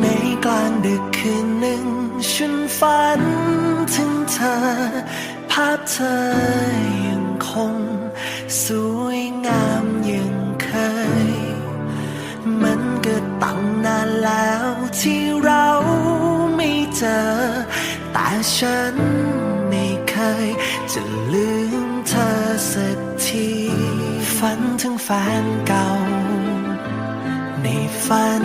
ในกลางดึกคืนหนึ่ง ฉันฝันถึงเธอ ภาพเธอยังคง สวยงามยังเคย มันเก็ตั้งนานแล้วที่เราไม่เจอ แต่ฉันไม่เคย จะลืมเธอสักที ฝันถึงแฟนเก่า ในฝัน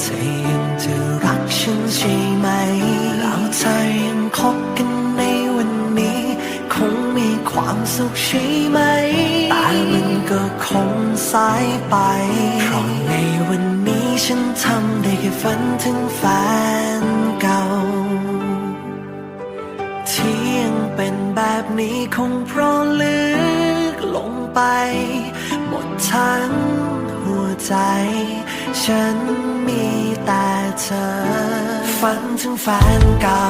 เธอยังจะรักฉันใช่ไหมแล้วเธอยังคบกันในวันนี้ คงมีความสุขใช่ไหมแต่มันก็คงสายไป เพราะในวันนี้ฉันทำได้แค่ฝันถึงแฟนเก่า ที่ยังเป็นแบบนี้คงเพราะลึกลงไป หมดทั้ง ใจ ฉันมีแต่เธอ ฝันถึงแฟนเก่า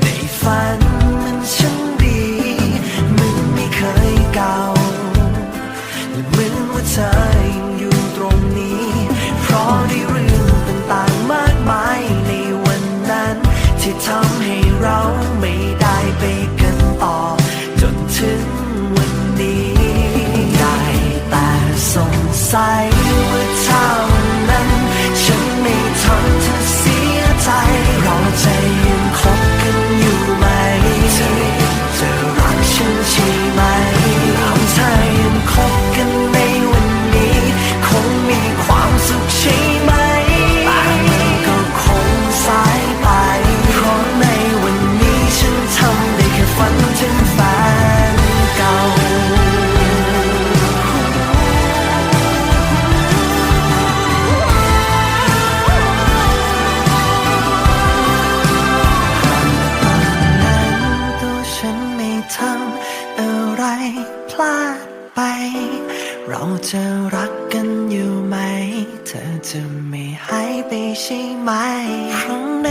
ในฝันมันช่างดีมันไม่เคยเก่าและเหมือนว่าเธอยังอยู่ตรงนี้ เพราะได้ พลาดไป เราจะรักกันอยู่ไหม เธอจะไม่หายไปใช่ไหมครั้งใน